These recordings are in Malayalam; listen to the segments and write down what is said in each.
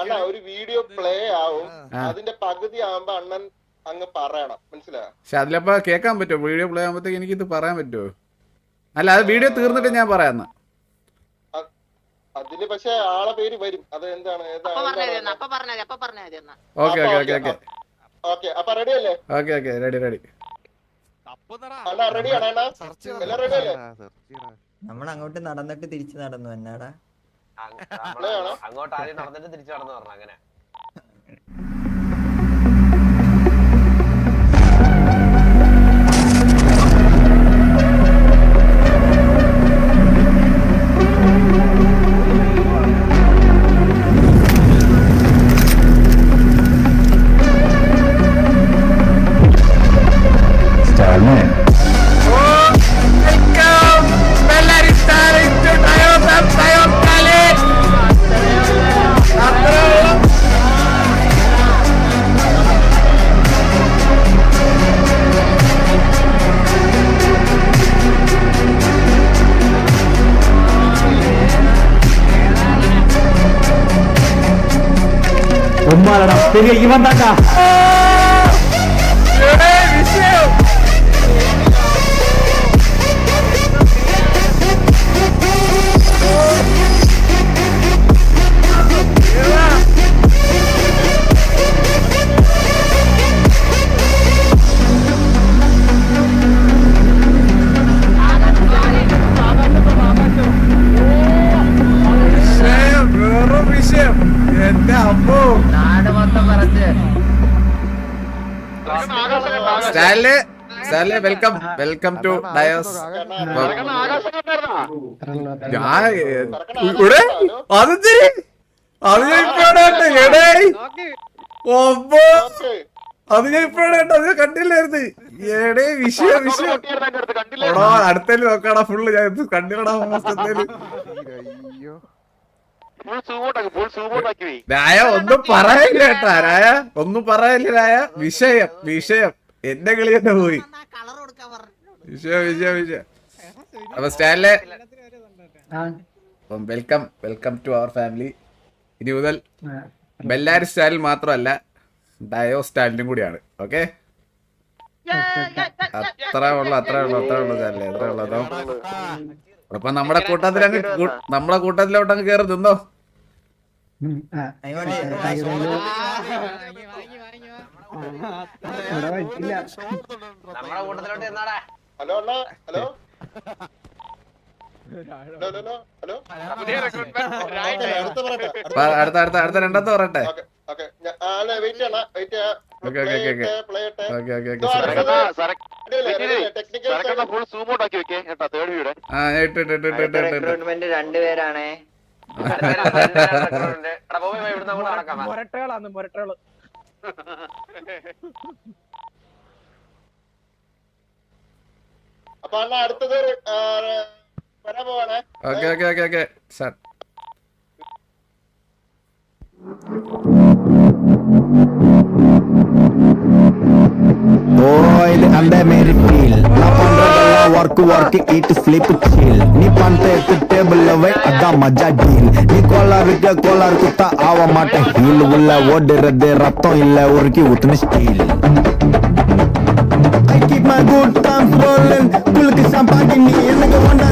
അണ്ണാ ഒരു വീഡിയോ പ്ലേ ആവും. അതിന്റെ പകുതി ആവുമ്പോ അണ്ണൻ അങ്ങ് പറയണം. മനസ്സിലായോ? പക്ഷെ അതിലപ്പോ കേൾക്കാൻ പറ്റുമോ? വീഡിയോ പ്ലേ ആകുമ്പോഴത്തേക്ക് എനിക്കിത് പറയാൻ പറ്റുമോ? അല്ല അത് വീഡിയോ തീർന്നിട്ട് ഞാൻ പറയാന്ന്. അതിൽ പക്ഷെ ആളെ പേര് വരും. അത് എന്താണ്. Okay okay okay okay okay. അപ്പൊ റെഡി അല്ലേ? Okay okay ready ready ready ആണ് അണ്ണാ? എല്ലാം റെഡി അല്ലേ? നമ്മൾ അങ്ങോട്ട് നടന്നിട്ട് തിരിച്ചു നടന്നു എന്നാടാ? അങ്ങോട്ട് ആദ്യം നടന്നിട്ട് തിരിച്ചു നടന്നു പറഞ്ഞു അങ്ങനെ. ശരി ഇവൻ താട്ടാ വിഷയം സ്റ്റാലിന് വെൽക്കം. വെൽക്കം. ടു ഡയോസ്. ഞാൻ ഇവിടെ? അതെന്തിരി അത് ഞാൻ ഇപ്പോഴാണ് എടേ. ഒമ്പോ. അത് ഞാൻ ഇപ്പോഴാണ് അത് ഞാൻ കണ്ടില്ലായിരുന്നു. എടേ വിഷയ വിഷയം. എടോ അടുത്തേൽ നോക്കടാ ഫുള്ള് ഞാൻ ഇത് കണ്ടില്ലടാ അയ്യോ. രായ ഒന്നും പറയില്ല കേട്ടാ രായ. ഒന്നും പറയില്ല രായ. വിഷയം വിഷയം. എന്റെ കളി തന്നെ പോയി. വിഷയം വിഷയം വിഷയം അപ്പൊ അപ്പം welcome welcome to our family ഇനി മുതൽ ബെല്ലാരി സ്റ്റാലിൽ മാത്രമല്ല ഡയോ സ്റ്റാലിനും കൂടിയാണ് ഓക്കെ അത്ര ഉള്ളു അത്ര ഉള്ളു അത്ര ഉള്ളു സ്റ്റാലിലെ അത്ര ഉള്ളു അതോ അപ്പൊ നമ്മുടെ കൂട്ടത്തിൽ അങ്ങ് നമ്മുടെ കൂട്ടത്തിലോട്ട് അങ്ങ് കയറി നിന്നോ നമ്മുടെ കൂട്ടത്തിലോട്ട് എന്നാടാ? ഹലോ അണ്ണാ. ഹലോ. അടുത്ത അടുത്ത അടുത്ത അടുത്ത രണ്ടാമത്തെ പറയട്ടെ. രണ്ടുപേരാണേ ഇവിടുന്ന് നടക്കാം അപ്പൊ അണ്ണ അടുത്തത് വരാൻ പോവാണേ. Okay okay okay okay. Start Oil under Mary feel నా work work eat sleep chill நீ பண்ட எடுத்து டேபிள்ல வை அதான் மஜா டீல் நீ கோலா இருக்க கோலா குத்தா ஆவ மாட்டேன் ஹீல் உள்ள ஓடுறது ரத்தம் இல்ல உருக்கி ஊத்துன steel I keep my good times rolling. புலுக்கு சாப்பாட்டி நீ எனக்கு ஒன்றா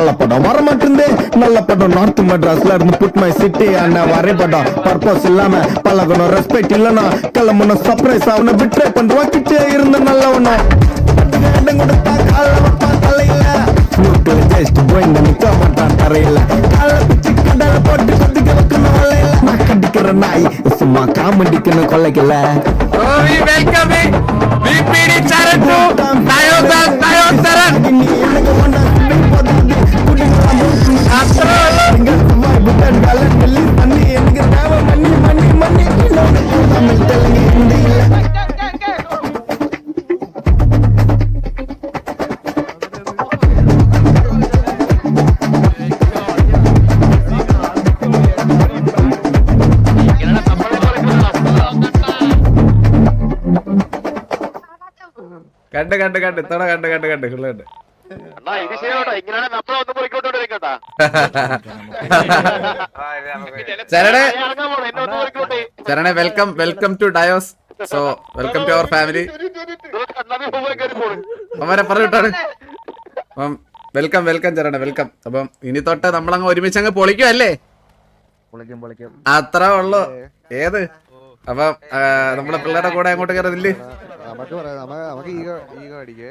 பொருளுங்களையும் கள்ளப்படம் வர மாட்டேங்குது நல்ல படம். நார்த் மெட்ராஸ்ல இருந்து புட் மை சிட்டி அண்ணா வரைபடம் பர்பஸ் இல்லாம பழகணும் ரெஸ்பெக்ட் இல்லனா கிளம்பணும் சர்ப்ரைஸ் அவனை விட்ரே பண்றான் கிட்டே இருந்த நல்லவனும் கொடுத்தா கால தலையில. நிக்க மாட்டான் தரையில. கால பிச்சு கடல போட்டு கொதிக்க வைக்கணும் வலையில. நான் கடிக்கிற நாய் சும்மா காமெடிக்குன்னு நீ எனக்கு ஒன்றா சிவில் കണ്ട് കണ്ട് കണ്ട്. ഇത്തവണ കണ്ട് കണ്ട് കണ്ട്. കണ്ട്. ചരണേ ചരണേ welcome welcome to dais so welcome to our family അവരെ പറഞ്ഞിട്ടാണ് അപ്പം വെൽക്കം വെൽക്കം ചരണേ വെൽക്കം അപ്പം ഇനി തൊട്ട് നമ്മളങ്ങ് ഒരുമിച്ച് അങ്ങ് പൊളിക്കും അല്ലേ പൊളിക്കും. പൊളിക്കും അത്ര ഉള്ളു. ഏത്? അപ്പം നമ്മളെ പിള്ളേരുടെ കൂടെ അങ്ങോട്ട് കയറുന്നില്ലേ നമുക്ക് പറയാം നമുക്ക് നമുക്ക് ഈഗോ ഈഗോ അടിക്കേ.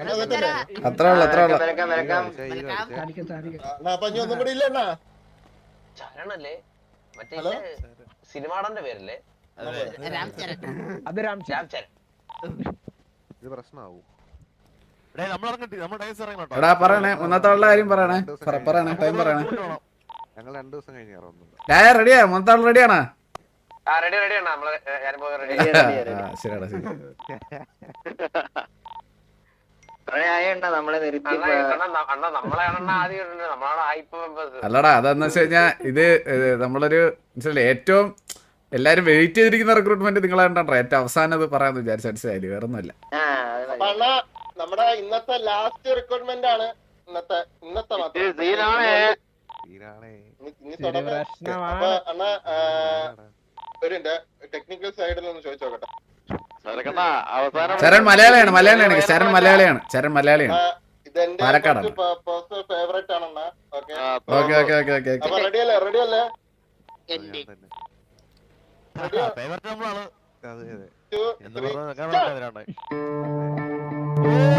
അത്ര ഉള്ളു അത്ര ഉള്ളു ചരണല്ലേ മറ്റേ? സിനിമാടന്റെ പേരല്ലേ? അത് രാം രാം ചരൺ ഇത് പ്രശ്നമാവൂ എടാ പറയണേ ഒന്നാമത്തെ കാര്യം പറയണേ. പറ- പറയണേ ടൈം പറയണേ. ഞങ്ങൾ രണ്ടു ദിവസം കഴിഞ്ഞ് റെഡിയാ ആൾ റെഡിയാണോ? റെഡി റെഡി ആണ്? നമ്മൾ ശരിയാടാ ശരി നമ്മളെ നിർത്തി അണ്ണാ അണ്ണാ അണ്ണാ നമ്മളെ അണ്ണാ ആദ്യം ഇടുന്നത്. നമ്മളാണ് ഹൈപ്പ് അല്ലടാ അതെന്ന് വെച്ച് കഴിഞ്ഞാ ഇത് നമ്മളൊരു ഏറ്റവും എല്ലാരും വെയിറ്റ് ചെയ്തിരിക്കുന്ന റിക്രൂട്ട്മെന്റ് നിങ്ങളെ കണ്ടാ ഏറ്റവും അവസാനം അത് പറയാന്ന് വിചാരിച്ചു മനസ്സിലായില്ലേ? വേറെ ഒന്നുമല്ല അണ്ണാ നമ്മുടെ ഇന്നത്തെ ലാസ്റ്റ് റിക്രൂട്ട്മെന്റ് ആണ്. ഇന്നത്തെ ഇന്നത്തെ മാത്രം. ഒരു ടെക്നിക്കൽ സൈഡിൽ ഒന്ന് ചോദിച്ചു നോക്കട്ടെ. മലയാളിയാണ് മലയാളിയാണ് ചരൺ മലയാളിയാണ് ചരൺ മലയാളിയാണ്. പാലക്കാട് പാലക്കാടാണ്. ഫേവറേറ്റ് ആണെണ്ണ ഓക്കെ. ആ, okay okay okay okay okay. അപ്പൊ റെഡി അല്ലേ? റെഡി അല്ലേ? എന്റെ ഞാൻ ഫേവറേറ്റ് നമ്മളാണ്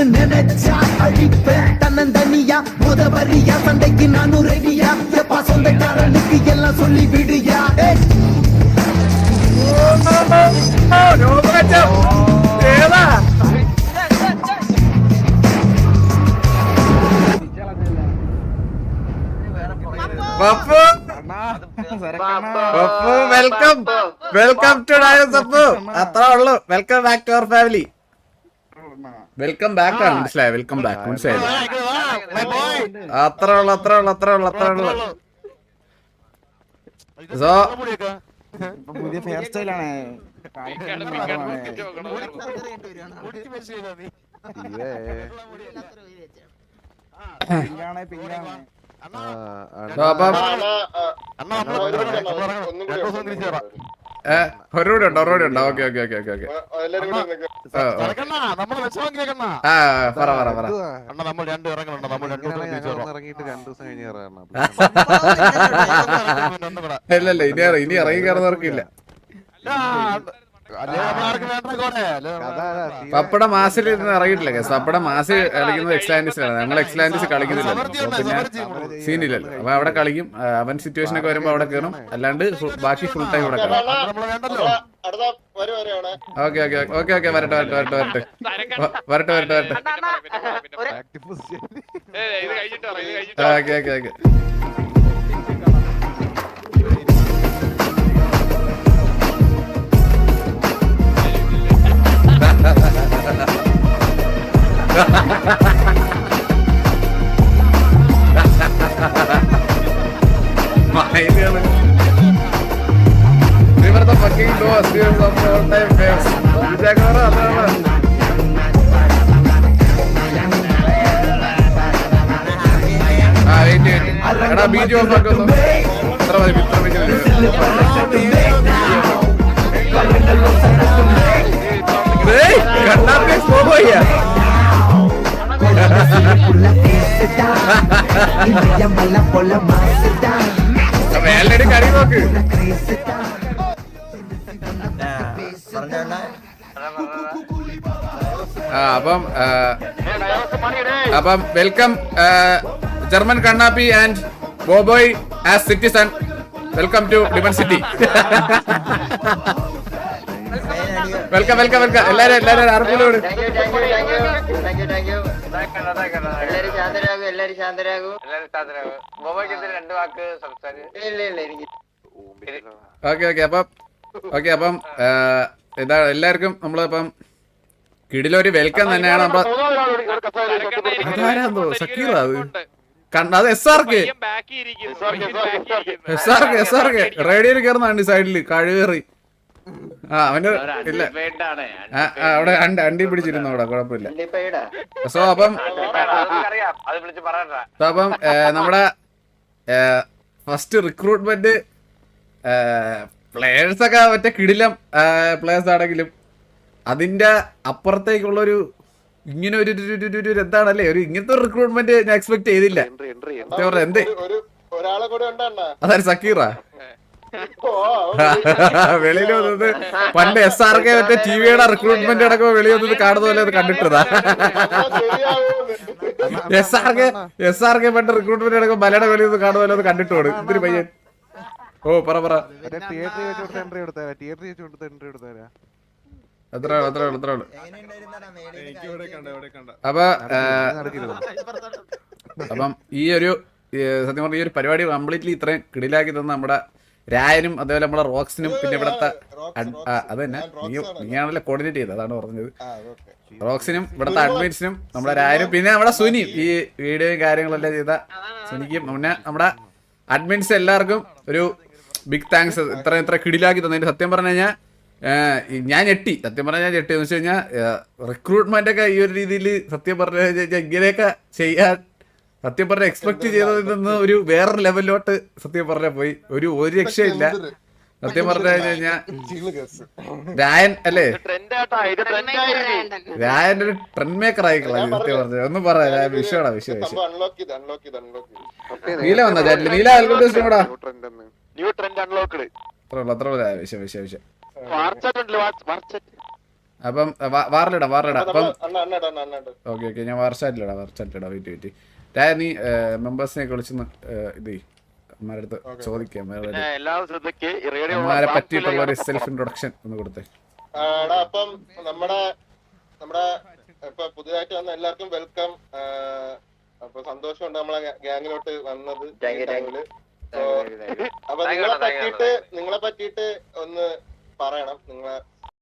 தொடணும்னு நினைச்சா அழிப்பேன் தன்னந்தனியா முதவரியா சண்டைக்கு நானும் ரெடியா எப்பா சொந்தக்காரனுக்கு எல்லாம் சொல்லி விடுயா ஏய் ഏതാ Pappu Pappu welcome welcome to ഡയോസ് Pappu അത്ര ഉള്ളു welcome back to our family welcome back ആണ് മനസ്സിലായി വെൽക്കം ബാക്ക് മനസ്സിലായി അത്ര ഉള്ളു അത്ര ഉള്ളു അത്ര ഉള്ളു അത്ര ഉള്ളു സോ പുതിയ ഹെയർ സ്റ്റൈലാണ് പിങ്കാണ് പിങ്കാണ് അപ്പം അണ്ണാ ആ, അണ്ണാ നമ്മൾ ഒരു ഒരു മിനിറ്റ് നമ്മൾ അണ്ണാ, ഒന്നും കൂടി രണ്ടു ദിവസം തിരിച്ചു തരാം ഏ, ഒരുകൂടെ ഉണ്ടോ ഒരുകൂടെ ഉണ്ടോ okay okay okay okay okay പറ പറ. പറ അണ്ണാ നമ്മൾ രണ്ട് നമ്മൾ രണ്ടു. ഇല്ല ഇല്ല ഇനി ഇറങ്ങി കയറുന്നവർക്കില്ല പപ്പട മാസിൽ ഇരുന്ന് ഇറങ്ങിയിട്ടില്ല കേസ് പപ്പട മാസിൽ കളിക്കുന്നത് എക്സ്ലാൻഡിസിലാണ്. ഞങ്ങൾ എക്സ്ലാൻഡിസ് കളിക്കുന്നില്ലല്ലോ. പിന്നെ സീനില്ലല്ലോ. അപ്പൊ അവിടെ കളിക്കും അവൻ സിറ്റുവേഷൻ ഒക്കെ വരുമ്പോ അവിടെ കയറും അല്ലാണ്ട് ബാക്കി ഫുൾ ടൈം ഇവിടെ കയറും കാണും വേണ്ടല്ലോ. അടുത്ത വരും വരെയാണ് ഓക്കെ ഓക്കെ ഓക്കെ. ഓക്കെ വരട്ടെ വരട്ടെ വരട്ടെ വരട്ടെ. വരട്ടെ വരട്ടെ വരട്ടെ. Okay okay okay. Light off ആക്കുന്നു എത്ര മതി കണ്ണാപ്പി പോയ വേലയുടെ കളി നോക്ക്. ആ അപ്പം അപ്പം വെൽക്കം ജർമ്മൻ കണ്ണാപ്പി and ബോബോയ് as citizen welcome to demon city welcome welcome welcome എല്ലാരും എല്ലാരും അറിവിലോട് ഓക്കെ ഓക്കെ അപ്പം ഓക്കെ അപ്പം എന്താ എല്ലാവർക്കും നമ്മളിപ്പം കിടിലൊരു വെൽക്കം തന്നെയാണ്. അപ്പൊ അതാരാന്തോ സക്കീറ അത്? കണ്ട അത് എസ് ആർ കെ ബാക്കി ഇരിക്കുന്നു S R K S R K റേഡിയോയിൽ കയറുന്നതാണ് സൈഡിൽ കഴിവേറി ആ അവന്റെ ഇല്ല. അവിടെ അണ്ടി അണ്ടി പിടിച്ചിരുന്നു അവിടെ കുഴപ്പമില്ല. സോ അപ്പം സോ അപ്പം നമ്മുടെ ഫസ്റ്റ് റിക്രൂട്ട്മെന്റ് പ്ലേയേഴ്സ് ഒക്കെ മറ്റേ കിടിലം പ്ലേയേഴ്സ് ആണെങ്കിലും അതിന്റെ അപ്പുറത്തേക്കുള്ള ഒരു ഇങ്ങനെ ഒരു എന്താണല്ലേ ഒരു ഇങ്ങനത്തെ ഒരു റിക്രൂട്ട്മെന്റ് ഞാൻ എക്സ്പെക്ട് ചെയ്തില്ല എന്തേ അതായത് സക്കീറ വെളിയിൽ വന്നത് പണ്ട് എസ് ആർ കെ മറ്റേ ടി വിയുടെ റിക്രൂട്ട്മെന്റ് അടക്കം വെളിയിൽ വന്നത് കാണുന്ന പോലെ അത് കണ്ടിട്ടതാ S R K S R K പണ്ട് റിക്രൂട്ട്മെന്റ് അടക്കം മലയുടെ വെളിയിൽ നിന്ന് കാണുന്ന പോലെ അത് കണ്ടിട്ടോട് ഇത്തിരി പയ്യൻ ഓ പറ പറ തിയേറ്ററിൽ വെച്ച് കൊടുത്ത എൻട്രി എടുത്തേരാ തിയേറ്ററിൽ വെച്ച് കൊടുത്ത എൻട്രി എടുത്തേരാ അത്ര എങ്ങനെയുണ്ടായിരുന്നടാ മേളിൽ അപ്പൊ അപ്പം ഈ ഒരു സത്യം പറഞ്ഞ ഈ ഒരു പരിപാടി കംപ്ലീറ്റ്ലി ഇത്രയും കിടിലാക്കി തന്ന നമ്മുടെ രായനും അതേപോലെ നമ്മുടെ റോക്സിനും പിന്നെ ഇവിടത്തെ അത് തന്നെ നീ നീയാണല്ലോ കോർഡിനേറ്റ് ചെയ്തത് അതാണ് പറഞ്ഞത്. റോക്സിനും ഇവിടത്തെ അഡ്മിൻസിനും നമ്മുടെ രായനും പിന്നെ നമ്മുടെ സുനിയും ഈ വീഡിയോയും കാര്യങ്ങളെല്ലാം ചെയ്ത സുനിക്കും പിന്നെ നമ്മുടെ അഡ്മിൻസ് എല്ലാവർക്കും ഒരു ബിഗ് താങ്ക്സ് ഇത്ര ഇത്ര കിടിലാക്കി തന്നതിന് സത്യം പറഞ്ഞു കഴിഞ്ഞാൽ ഞാൻ ഞെട്ടി. സത്യം പറഞ്ഞാൽ ഞാൻ ഞെട്ടി. എന്ന് വെച്ച് കഴിഞ്ഞാൽ റിക്രൂട്ട്മെന്റ് ഒക്കെ ഈ ഒരു രീതിയിൽ സത്യം പറഞ്ഞു കഴിഞ്ഞാൽ ഇങ്ങനെയൊക്കെ ചെയ്യാൻ സത്യം പറഞ്ഞ എക്സ്പെക്ട് ചെയ്തതിൽ നിന്ന് ഒരു വേറെ ലെവലിലോട്ട് സത്യം പറഞ്ഞാൽ പോയി. ഒരു ഒരു രക്ഷയില്ല. സത്യം പറഞ്ഞു കഴിഞ്ഞാൽ രായൻ അല്ലേ? രായൻ ഒരു ട്രെൻഡ് മേക്കർ ആയിക്കളാ സത്യം പറഞ്ഞു ഒന്നും പറയാ വിഷയടാ വിഷയം വിഷയം അൺലോക്ക് ചെയ്ത് അൺലോക്ക് ചെയ്ത് അൺലോക്ക് ചെയ്ത്. നീല വന്നാ ചാറ്റിൽ നീല വെൽക്കം കൂടാ. ന്യൂ ട്രെൻഡ് അൺലോക്ക്ഡ് അത്ര ഉള്ളൂ അത്ര ഉള്ളൂ വിഷയം വിഷയം വിഷയം. അപ്പം വാറിലിടാ വാറിലിടാ അപ്പം ഓക്കെ ഓക്കെ ഞാൻ വാർച്ചാറ്റിലിടാം വാർച്ചാറ്റിലിടാം വെയിറ്റ് വെയിറ്റ്. രാ നീ മെമ്പേഴ്സിനെ വിളിച്ചൊന്ന് ഇത് ചെയ്യ്. അമ്മമാരുടെ അടുത്ത്. ചോദിക്കാം അമ്മമാരെ പറ്റിയിട്ടുള്ള ഒരു സെൽഫ് ഇൻട്രൊഡക്ഷൻ ഒന്ന് കൊടുത്തേ. അപ്പം നമ്മുടെ നമ്മുടെ ഇപ്പൊ പുതിയതായിട്ട് വന്ന എല്ലാവർക്കും വെൽക്കം അപ്പൊ സന്തോഷമുണ്ട് നമ്മളെ ഗ്യാങ്ങിലോട്ട് വന്നത് അപ്പൊ നിങ്ങളെ പറ്റിയിട്ട് നിങ്ങളെ പറ്റിയിട്ട് ഒന്ന് പറയണം. നിങ്ങളെ